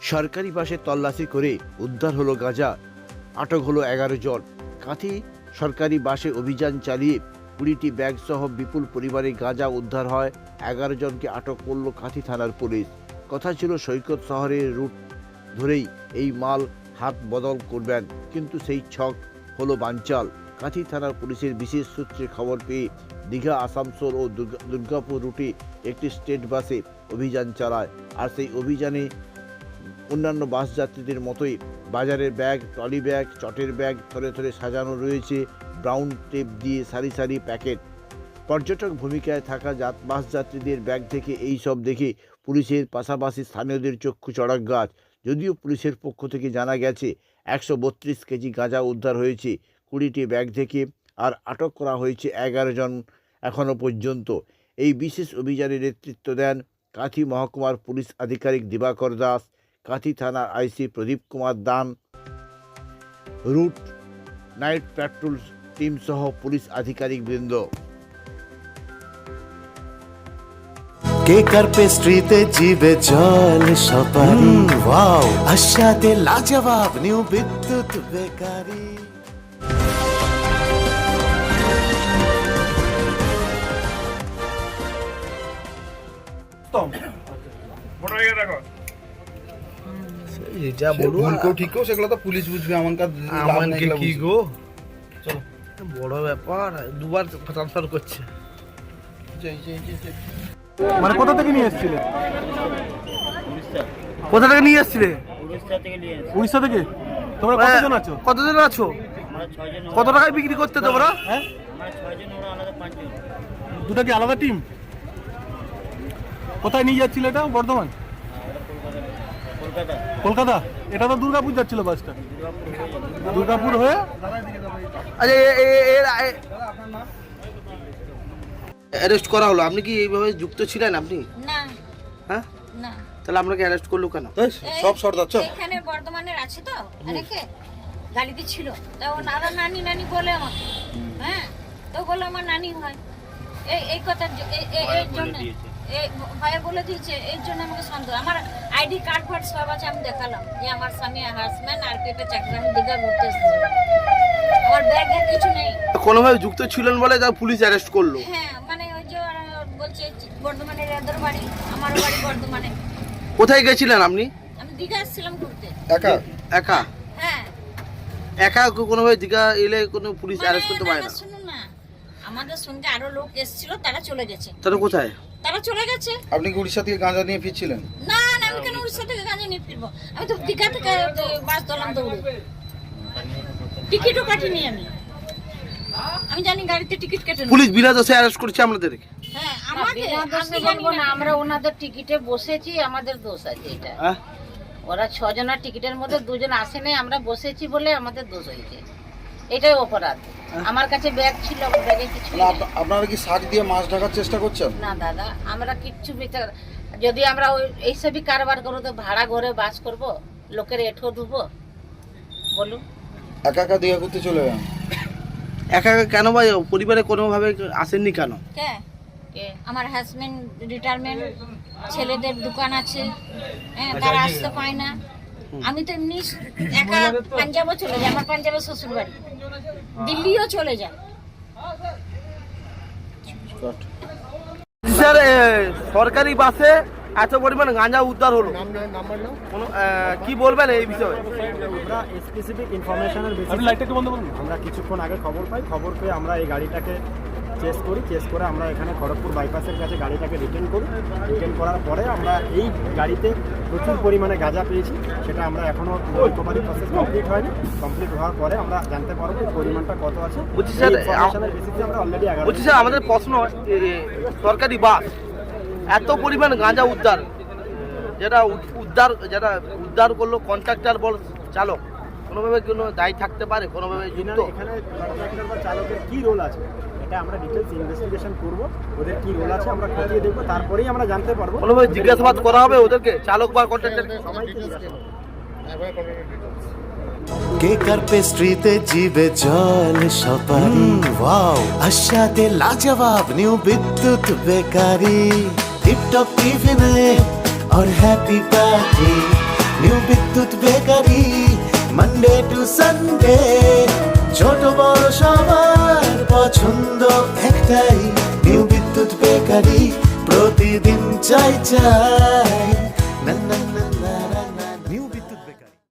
সরকারি বাসে তল্লাশি করে উদ্ধার হলো গাঁজা, আটক হলো এগারো জন। কাঁথি সরকারি বাসে অভিযান চালিয়ে কুড়িটি ব্যাগ সহ বিপুল পরিবারে গাঁজা উদ্ধার হয়। এগারো জনকে আটক করল কাঁথি থানার পুলিশ। কথা ছিল সৈকত শহরের রুট ধরেই এই মাল হাত বদল করবেন, কিন্তু সেই ছক হলো বানচাল। কাঁথি থানার পুলিশের বিশেষ সূত্রে খবর পেয়ে দীঘা, আসানসোল ও দুর্গা- দুর্গাপুর রুটে একটি স্টেট বাসে অভিযান চালায়। আর সেই অভিযানে অন্যান্য বাস যাত্রীদের মতোই। বাজারের ব্যাগ, ট্রলি ব্যাগ, চটের ব্যাগ থরে থরে সাজানো রয়েছে ব্রাউন টেপ দিয়ে সারি সারি প্যাকেট। পর্যটক ভূমিকায় থাকা যাত, বাস যাত্রীদের ব্যাগ থেকে এই সব দেখে পুলিশের পাশাপাশি স্থানীয়দের চক্ষু চড়ক গাছ। যদিও পুলিশের পক্ষ থেকে জানা গেছে, একশো বত্রিশ কেজি গাঁজা উদ্ধার হয়েছে। কুড়িটি ব্যাগ থেকে আর আটক করা হয়েছে এগারো জন এখনও পর্যন্ত। এই বিশেষ অভিযানে নেতৃত্ব দেন কাঁথি মহকুমার পুলিশ আধিকারিক দিবাকর দাস। কাঁথি থানার IC Pradip Kumar Dan route night patrol team সহ পুলিশ আধিকারিক বৃন্দ। কেকার পেস্ট্রিতে জিবে জল সপারি? ওয়াও। আশাতে লাজবাব নিউ বিদ্যুৎ বেকারি। যা বলব কেউ ঠিক কেউ সেগুলো তো পুলিশ বুঝবে আমানকে এগুলো কি। গো? চলো। বড় ব্যাপার দুবার ট্রান্সফার করছে। মানে কোথা থেকে নিয়ে এসেছিলে? কোথা থেকে নিয়ে এসছিলে? উড়িষ্যা থেকে তোমরা মানে কতজন আছো? কতজন আছো? কত টাকায় বিক্রি করতে তোমরা? হ্যাঁ? দুটো কি আলাদা টিম কোথায় নিয়ে যাচ্ছিল এটা বর্ধমান? কলকাতা। এটা তো দুর্গাপুর যাচ্ছিল বাসটা দুর্গাপুর হয়ে? আচ্ছা এর অ্যারেস্ট করা হলো। আপনি কি এইভাবে যুক্ত ছিলেন আপনি? না। হ্যাঁ? না। তাহলে আপনাকে অ্যারেস্ট করল কেন? সব সর্দার চপ এখানে বর্ধমানের আছে তো অনেকে গাড়িতে ছিল। তা ও দাদা নানি নানি বলে আমাকে। হ্যাঁ? তো বলে আমার নানি হয়। এই এই কথা এই জন্য এই ভয়ে বলে দিয়েছে এই জন্য আমাকে সন্দেহ। আমার আইডি কার্ড ফার্ড সব আছে আমি দেখালাম। যে আমার স্বামী হাজব্যান্ড আর পেটে চাকরি আমি দীঘা ঘুরতে এসেছি। আমার ব্যাগে কিছু নেই। কোনোভাবে যুক্ত ছিলেন বলে তা পুলিশ অ্যারেস্ট করল? হ্যাঁ মানে ওই যে বলছে বর্ধমানের এদের বাড়ি আমার বাড়ি বর্ধমানে। কোথায় গেছিলেন আপনি? আমি দীঘা এসেছিলাম ঘুরতে। একা? একা? হ্যাঁ। একা কোনোভাবে দীঘা এলে কোনো পুলিশ মানে অ্যারেস্ট করতে পারে না, শুনুন না। আমাদের সঙ্গে আরও লোক এসেছিল তারা চলে গেছে। তাহলে কোথায়? তারা চলে গেছে। আপনি কি উড়িষ্যা থেকে গাঁজা নিয়ে ফিরছিলেন? না উড়িষ্যা থেকে গাঁজা নিয়ে ফিরবো। আমি তো দীঘা থেকে বাস ধরলাম দৌড়ে। টিকিটও কাটিনি আমি। আমি জানি গাড়িতে টিকিট কেটে পুলিশ বিনা দোষে অ্যারেস্ট করছে হ্যাঁ আমাকে আমরা ওনাদের টিকিটে বসেছি আমাদের দোষ আছে এটা। হ্যাঁ? ওরা ছজনের টিকিটের মধ্যে দুজন আসে নাই আমরা বসেছি বলে আমাদের দোষ হয়েছে। এটাই অপরাধ। আমার কাছে ব্যাগ ছিল ব্যাগে কিছু আপনারা কি শাক দিয়ে মাছ ঢাকার চেষ্টা করছেন? না দাদা আমরা কিচ্ছু বিচার যদি আমরা ওই এইসবই কারবার করব তো ভাড়া ঘরে বাস করব লোকের এঠো দেবো বলুন। একা একা দীঘা ঘুরতে চলে যান? একা একা কেন ভাই পরিবারে কোনোভাবে আসেননি কেন? কে? কে? আমার হাজবেন্ড রিটায়ারমেন্ট ছেলেদের দোকান আছে। হ্যাঁ তারা আসতে পায় না। আমি তো এমনি একা পাঞ্জাবও চলে যাই আমার পাঞ্জাবের শ্বশুর বাড়ি দিল্লিও চলে যায় স্যার সরকারি বাসে এত পরিমাণ গাঁজা উদ্ধার হলো। কি বলবেন এই বিষয়ে? আমরা স্পেসিফিক ইনফরমেশনের আমরা কিছুক্ষণ আগে খবর পাই। খবর পেয়ে আমরা এই গাড়িটাকে চেস করি চেস করে আমরা এখানে খড়গপুর বাইপাসের কাছে গাড়িটাকে রিটার্ন করি। রিটার্ন করার পরে আমরা এই গাড়িতে প্রচুর পরিমাণে গাঁজা পেয়েছি সেটা আমরা এখনও রিকভারি প্রসেস কমপ্লিট হয়নি। কমপ্লিট হওয়ার পরে আমরা জানতে পারব যে পরিমাণটা কত আছে। বলছি স্যার, বেসিসে আমরা অলরেডি বলছি স্যার আমাদের প্রশ্ন সরকারি বাস এত পরিমাণ গাঁজা উদ্ধার যেটা উদ্ধার যেটা উদ্ধার করল কন্ট্রাক্টর বল চালক কোনোভাবে কোনো দায়ী থাকতে পারে কোনোভাবে এখানে এখানে কন্ট্রাক্টর বা চালকের কী রোল আছে? এটা আমরা ডিটেলস ইনভেস্টিগেশন করব ওদের কী রোল আছে আমরা খতিয়ে দেখবো তারপরেই আমরা জানতে পারবো কোনোভাবে জিজ্ঞাসাবাদ করা হবে ওদেরকে চালক বা কন্ট্রাক্টর সবাইকে জিজ্ঞাসা করবো। কেকার পেস্ট্রিতে জিবে জল সপারি ওয়াও আশাতে লাজবাব নিউ বিদ্যুৎ বেকারি টিপটপ টিফিনে और happy party new Bidyut bakery Monday to Sunday ছোট বড় সবার পছন্দ একটাই নিউ বিদ্যুৎ বেকারি প্রতিদিন চাই চাই।